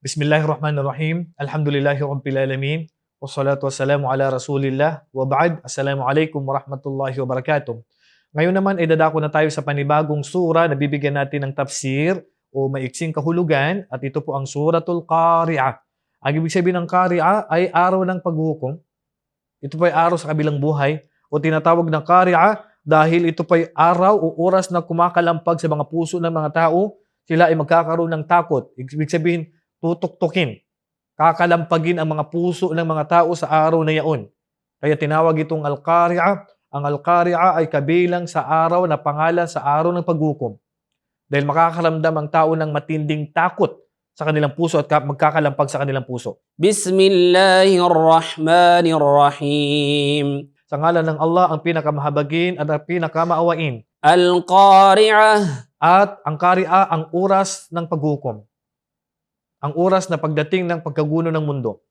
Bismillahirrahmanirrahim. Alhamdulillahi Rabbil Alamin. Wassalatu wassalamu ala Rasulillah. Wa ba'd. Assalamualaikum warahmatullahi wabarakatuh. Ngayon naman ay dadako na tayo sa panibagong sura na bibigyan natin ng tafsir o maiksing kahulugan at ito po ang Suratul Qari'ah. Ang ibig sabihin ng Qari'ah ay araw ng paghukom. Ito po ay araw sa kabilang buhay o tinatawag na Qari'ah dahil ito po ay araw o oras na kumakalampag sa mga puso ng mga tao. Sila ay magkakaroon ng takot. Ibig sabihin, tutuktukin, kakalampagin ang mga puso ng mga tao sa araw na yaon. Kaya tinawag itong Al-Qari'a. Ang Al-Qari'a ay kabilang sa araw na pangalan sa araw ng paghukom. Dahil makakaramdam ang tao ng matinding takot sa kanilang puso at magkakalampag sa kanilang puso. Bismillahirrahmanirrahim. Sa ngalan ng Allah, ang pinakamahabagin at ang pinakamaawain. Al-Qari'ah. At ang Qari'ah, ang oras ng paghukom ang oras na pagdating ng pagkaguno ng mundo.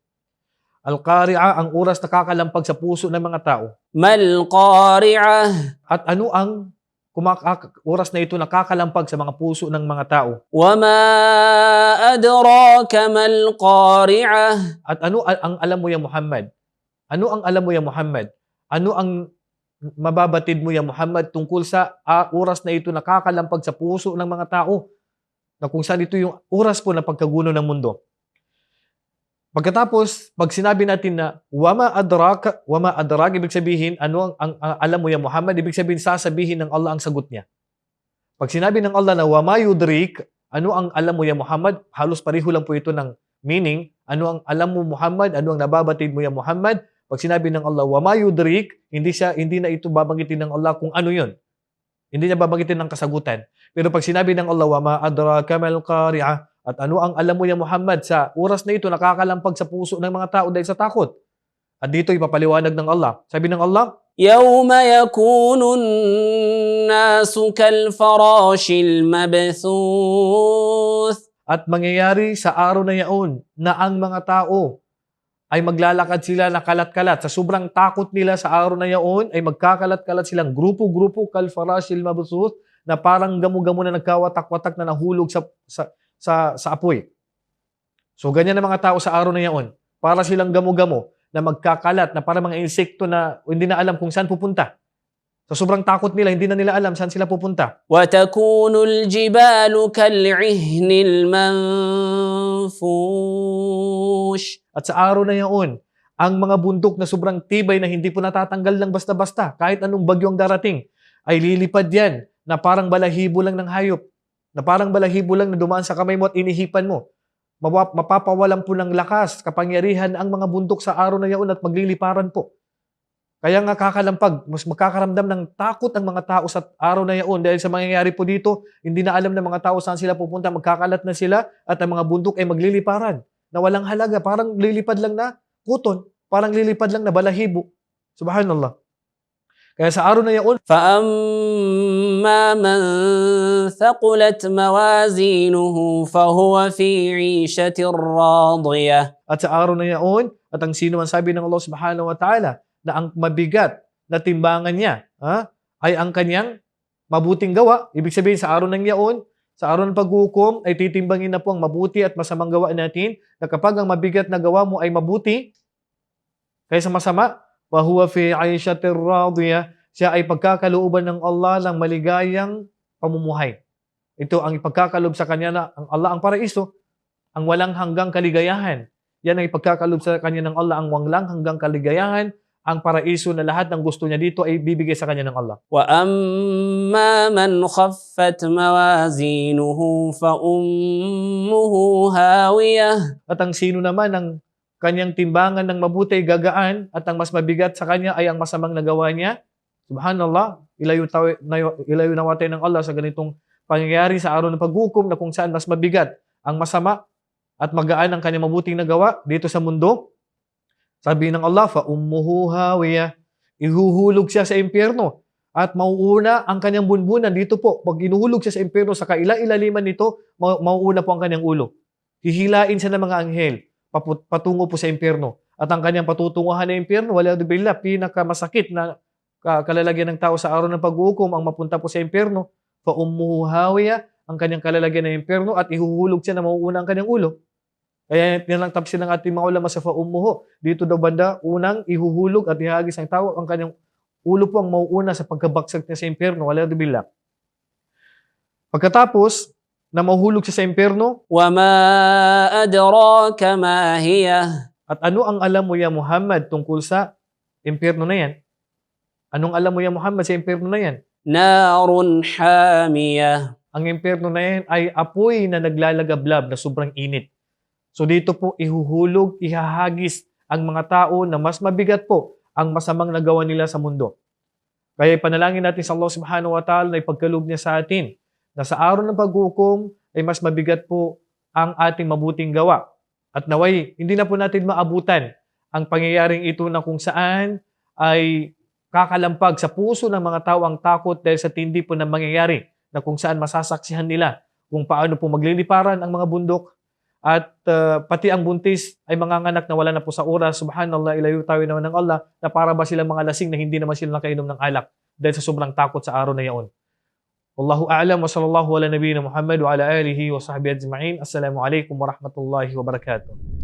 Al-Qari'a ang oras na kakalampag sa puso ng mga tao. Mal-Qari'a At ano ang kumakak ah, oras na ito nakakalampag sa mga puso ng mga tao? Wama adraka mal-Qari'a At ano ang alam mo ya Muhammad? Ano ang alam mo ya Muhammad? Ano ang mababatid mo ya Muhammad tungkol sa uh, oras na ito nakakalampag sa puso ng mga tao? Na kung saan ito yung oras po ng pagkaguno ng mundo. Pagkatapos, pag sinabi natin na wama adraka, wama adrak, ibig sabihin, ano ang, ang, ang alam mo ya Muhammad, ibig sabihin sasabihin ng Allah ang sagot niya. Pag sinabi ng Allah na wama yudrik, ano ang alam mo ya Muhammad, halos pareho lang po ito ng meaning, ano ang alam mo Muhammad, ano ang nababatid mo ya Muhammad, pag sinabi ng Allah, wama yudrik, hindi siya hindi na ito babanggitin ng Allah kung ano 'yon. Hindi niya babanggitin ng kasagutan. Pero pag sinabi ng Allah, wama adraka mal qari'ah, at ano ang alam mo ya Muhammad sa oras na ito nakakalampag sa puso ng mga tao dahil sa takot. At dito ipapaliwanag ng Allah. Sabi ng Allah, يوم يكون الناس كالفراش المبثوث at mangyayari sa araw na yaon na ang mga tao ay maglalakad sila na kalat-kalat. Sa sobrang takot nila sa araw na yaon ay magkakalat-kalat silang grupo-grupo kalfarashil mabusuth na parang gamo-gamo na nagkawatak-watak na nahulog sa, sa, sa, sa apoy. So ganyan ang mga tao sa araw na yaon. Para silang gamo-gamo na magkakalat na para mga insekto na hindi na alam kung saan pupunta. Sa sobrang takot nila, hindi na nila alam saan sila pupunta. وتكون الجبال كالعهن المنفوش At sa araw na yaon, ang mga bundok na sobrang tibay na hindi po natatanggal ng basta-basta, kahit anong bagyong darating, ay lilipad yan na parang balahibo lang ng hayop. Na parang balahibo lang na dumaan sa kamay mo at inihipan mo. Mapa- Mapapawalan po ng lakas, kapangyarihan ang mga bundok sa araw na yaon at magliliparan po. Kaya nga kakalampag, mas magkakaramdam ng takot ang mga tao sa araw na yaon dahil sa mangyayari po dito, hindi na alam ng mga tao saan sila pupunta, magkakalat na sila at ang mga bundok ay magliliparan na walang halaga. Parang lilipad lang na kuton. Parang lilipad lang na balahibo. Subhanallah. Kaya sa araw na yaon, فأما من ثقلت موازينه فهو في عيشة راضية at sa araw na yaon, at ang sino man sabi ng Allah subhanahu wa ta'ala na ang mabigat na timbangan niya ha, ay ang kanyang mabuting gawa. Ibig sabihin sa araw ng yaon, sa araw ng paghukom, ay titimbangin na po ang mabuti at masamang gawa natin na kapag ang mabigat na gawa mo ay mabuti, kaysa masama, wa huwa fi aishatir radiyah, siya ay pagkakalooban ng Allah ng maligayang pamumuhay. Ito ang ipagkakaloob sa kanya na ang Allah ang paraiso, ang walang hanggang kaligayahan. Yan ang ipagkakaloob sa kanya ng Allah, ang walang hanggang kaligayahan, ang paraiso na lahat ng gusto niya dito ay bibigay sa kanya ng Allah. Wa amma man khaffat mawazinuhu fa ummuhu hawiyah. At ang sino naman ang kanyang timbangan ng mabuti gagaan at ang mas mabigat sa kanya ay ang masamang nagawa niya. Subhanallah, ilayo, tawi, ilayo nawatay ng Allah sa ganitong pangyayari sa araw ng paghukom na kung saan mas mabigat ang masama at magaan ang kanyang mabuting nagawa dito sa mundo sabi ng Allah, fa ummuhu hawiya. Ihuhulog siya sa impyerno at mauuna ang kanyang bunbunan dito po. Pag inuhulog siya sa impyerno, sa kaila-ilaliman nito, mau- mauuna po ang kanyang ulo. Hihilain siya ng mga anghel patungo po sa impyerno. At ang kanyang patutunguhan na impyerno, wala billah, pinakamasakit na ka- kalalagyan ng tao sa araw ng paghukom ang mapunta po sa impyerno, fa ummuhu hawiya, ang kanyang kalalagyan ng impyerno at ihuhulog siya na mauuna ang kanyang ulo. Kaya yan ang tafsir ng ating mga ulama sa faumuho. Dito daw banda, unang ihuhulog at ihagis ang tao ang kanyang ulo po ang mauuna sa pagkabagsag niya sa impyerno. Wala billah. Pagkatapos, na mahulog siya sa impyerno, وما أدراك ما هي at ano ang alam mo ya Muhammad tungkol sa impyerno na yan? Anong alam mo ya Muhammad sa impyerno na yan? نار حامية Ang impyerno na yan ay apoy na naglalagablab na sobrang init. So dito po ihuhulog, ihahagis ang mga tao na mas mabigat po ang masamang nagawa nila sa mundo. Kaya ipanalangin natin sa Allah subhanahu wa ta'ala na ipagkaloob niya sa atin na sa araw ng paghukom ay mas mabigat po ang ating mabuting gawa. At naway, hindi na po natin maabutan ang pangyayaring ito na kung saan ay kakalampag sa puso ng mga tao ang takot dahil sa tindi po ng mangyayari na kung saan masasaksihan nila kung paano po magliliparan ang mga bundok at uh, pati ang buntis ay manganganak na wala na po sa oras. Subhanallah, ilayo tayo naman ng Allah na para ba silang mga lasing na hindi naman sila nakainom ng alak dahil sa sobrang takot sa araw na yaon. Wallahu a'lam wa sallallahu ala nabiyina Muhammad wa ala alihi wa sahbihi ajma'in. Assalamu alaikum wa rahmatullahi wa barakatuh.